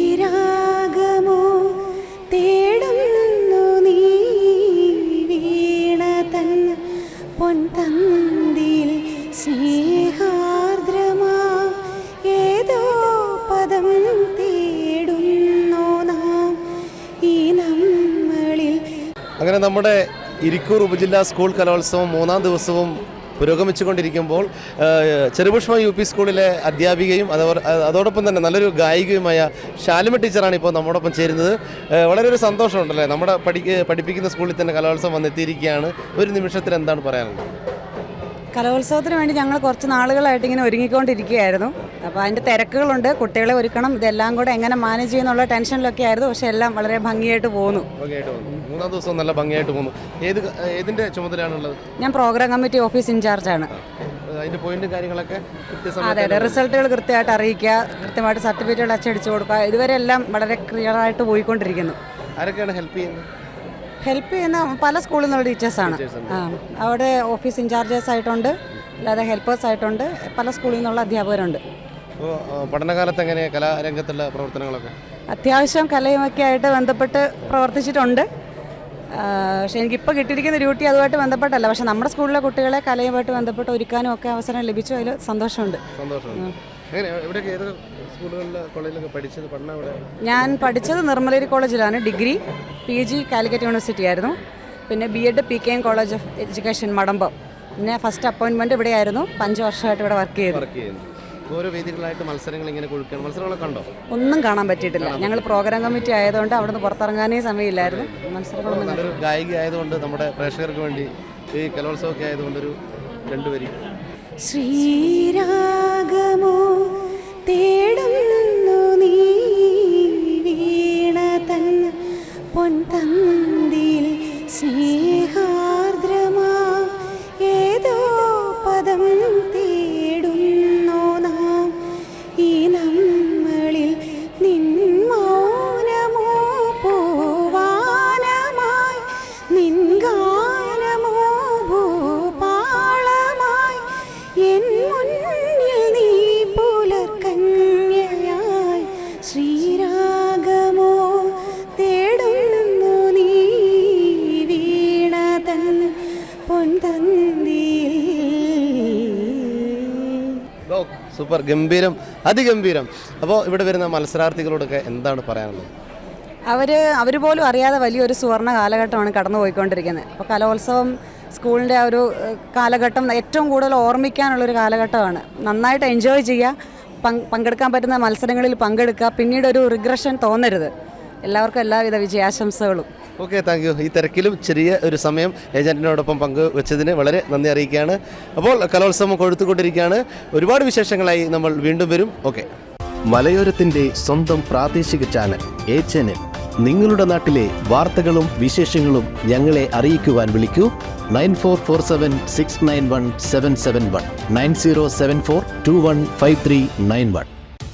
ശ്രീരാഗമോ തേടുന്നു നീ വീണ തൻ പൊൻതന്തിൽ സ്നേഹാർദ്രമാ ഏതോ പദം തേടുന്നു നാം ഈ നമ്മളിൽ അങ്ങനെ നമ്മുടെ ഇരിക്കൂർ ഉപജില്ലാ സ്കൂൾ കലോത്സവം മൂന്നാം ദിവസവും പുരോഗമിച്ചുകൊണ്ടിരിക്കുമ്പോൾ ചെറുപുഷ്മ യു പി സ്കൂളിലെ അധ്യാപികയും അതോ- അതോടൊപ്പം തന്നെ നല്ലൊരു ഗായികയുമായ ശാലിമ ടീച്ചറാണ് ഇപ്പോൾ നമ്മോടൊപ്പം ചേരുന്നത്. വളരെ ഒരു സന്തോഷമുണ്ടല്ലേ? നമ്മുടെ പഠി പഠിപ്പിക്കുന്ന സ്കൂളിൽ തന്നെ കലോത്സവം വന്നെത്തിയിരിക്കുകയാണ്. ഒരു നിമിഷത്തിൽ എന്താണ് പറയാനുള്ളത്? കലോത്സവത്തിന് വേണ്ടി ഞങ്ങൾ കുറച്ച് നാളുകളായിട്ട് ഇങ്ങനെ ഒരുങ്ങിക്കൊണ്ടിരിക്കുകയായിരുന്നു. അപ്പോൾ അതിന്റെ തിരക്കുകളുണ്ട്. കുട്ടികളെ ഒരുക്കണം. ഇതെല്ലാം കൂടെ എങ്ങനെ മാനേജ് ചെയ്യുന്നുള്ള ടെൻഷനിലൊക്കെ ആയിരുന്നു. പക്ഷേ എല്ലാം വളരെ ഭംഗിയായിട്ട് പോകുന്നു ഭംഗിയായിട്ട് പോകുന്നു മൂന്നാം ദിവസം നല്ല ഭംഗിയായിട്ട് പോകുന്നു ഏത് ഏതിന്റെ ചുമതലയാണുള്ളത്? ഞാൻ പ്രോഗ്രാം കമ്മിറ്റി ഓഫീസ് ഇൻചാർജാണ് അതിന്റെ പോയിന്റും കാര്യങ്ങളൊക്കെ അതെ അതെ. റിസൾട്ടുകൾ കൃത്യമായിട്ട് അറിയിക്കുക. കൃത്യമായിട്ട് സർട്ടിഫിക്കറ്റുകൾ അച്ചടിച്ചു കൊടുക്കുക. ഇതുവരെ എല്ലാം വളരെ ക്ലിയറായിട്ട് പോയിക്കൊണ്ടിരിക്കുന്നു. ആരൊക്കെയാണ് ഹെൽപ്പ് ചെയ്യുന്നത്? ഹെൽപ്പ് ചെയ്യുന്ന പല സ്കൂളിൽ നിന്നുള്ള ടീച്ചേഴ്സാണ് Teachers ആ അവിടെ ഓഫീസ് ഇൻചാർജേഴ്സ് ആയിട്ടുണ്ട്. അല്ലാതെ ഹെൽപ്പേഴ്സ് ആയിട്ടുണ്ട്. പല സ്കൂളിൽ നിന്നുള്ള അധ്യാപകരുണ്ട്. പഠനകാലത്ത് എങ്ങനെയാണ് കലാരംഗത്തുള്ള പ്രവർത്തനങ്ങളൊക്കെ? അത്യാവശ്യം കലയുമൊക്കെ ആയിട്ട് ബന്ധപ്പെട്ട് പ്രവർത്തിച്ചിട്ടുണ്ട്. പക്ഷേ എനിക്കിപ്പോൾ കിട്ടിയിരിക്കുന്ന ഡ്യൂട്ടി അതുമായിട്ട് ബന്ധപ്പെട്ടല്ല. പക്ഷേ നമ്മുടെ സ്കൂളിലെ കുട്ടികളെ കലയുമായിട്ട് ബന്ധപ്പെട്ട് ഒരുക്കാനും ഒക്കെ അവസരം ലഭിച്ചു. അതിൽ സന്തോഷമുണ്ട്. ഞാൻ പഠിച്ചത് നിർമ്മലേരി കോളേജിലാണ്. Degree P G Calicut university ആയിരുന്നു. പിന്നെ B Ed P K M college of education Madambam. പിന്നെ ഫസ്റ്റ് അപ്പോയിൻമെന്റ് ഇവിടെയായിരുന്നു. അഞ്ച് വർഷമായിട്ട് ഇവിടെ വർക്ക് ചെയ്തു. ഓരോ വേദികളായിട്ട് മത്സരങ്ങൾ ഇങ്ങനെ കൊടുക്കുകയാണ് മത്സരങ്ങളൊക്കെ കണ്ടോ? ഒന്നും കാണാൻ പറ്റിയിട്ടില്ല. ഞങ്ങൾ പ്രോഗ്രാം കമ്മിറ്റി ആയതുകൊണ്ട് അവിടുന്ന് പുറത്തിറങ്ങാനേ സമയമില്ലായിരുന്നു. മത്സരങ്ങളൊന്നും നല്ലൊരു ഗായിക ആയതുകൊണ്ട് നമ്മുടെ പ്രേക്ഷകർക്ക് വേണ്ടി ഈ കലോത്സവമൊക്കെ ആയതുകൊണ്ട് ഒരു രണ്ടുപേരും. ശ്രീരാഗമോ സൂപ്പർ. ഗംഭീരം. അതിഗംഭീരം. അപ്പോൾ ഇവിടെ വരുന്ന മത്സരാർത്ഥികളോടൊക്കെ എന്താണ് പറയാനുള്ളത്? അവർ അവർ പോലും അറിയാതെ വലിയൊരു സുവർണ കാലഘട്ടമാണ് കടന്നു പോയിക്കൊണ്ടിരിക്കുന്നത് അപ്പോൾ കലോത്സവം സ്കൂളിന്റെ ആ ഒരു കാലഘട്ടം ഏറ്റവും കൂടുതൽ ഓർമ്മിക്കാനുള്ളൊരു കാലഘട്ടമാണ്. നന്നായിട്ട് എൻജോയ് ചെയ്യുക പങ്കെടുക്കാൻ പറ്റുന്ന മത്സരങ്ങളിൽ പങ്കെടുക്കുക പിന്നീട് ഒരു റിഗ്രഷൻ തോന്നരുത്. എല്ലാവർക്കും എല്ലാവിധ വിജയാശംസകളും. ഓക്കെ താങ്ക് യു ഈ തിരക്കിലും ചെറിയ ഒരു സമയം ഏജന്റിനോടൊപ്പം പങ്കുവെച്ചതിന് വളരെ നന്ദി അറിയിക്കുകയാണ്. അപ്പോൾ കലോത്സവം കൊഴുത്തുകൊണ്ടിരിക്കുകയാണ്. ഒരുപാട് വിശേഷങ്ങളായി നമ്മൾ വീണ്ടും വരും. ഓക്കെ മലയോരത്തിന്റെ സ്വന്തം പ്രാദേശിക ചാനൽ എ ചാനൽ നിങ്ങളുടെ നാട്ടിലെ വാർത്തകളും വിശേഷങ്ങളും ഞങ്ങളെ അറിയിക്കുവാൻ വിളിക്കൂ. Nine four four seven six nine one seven seven one. Nine zero seven four two one five three nine one.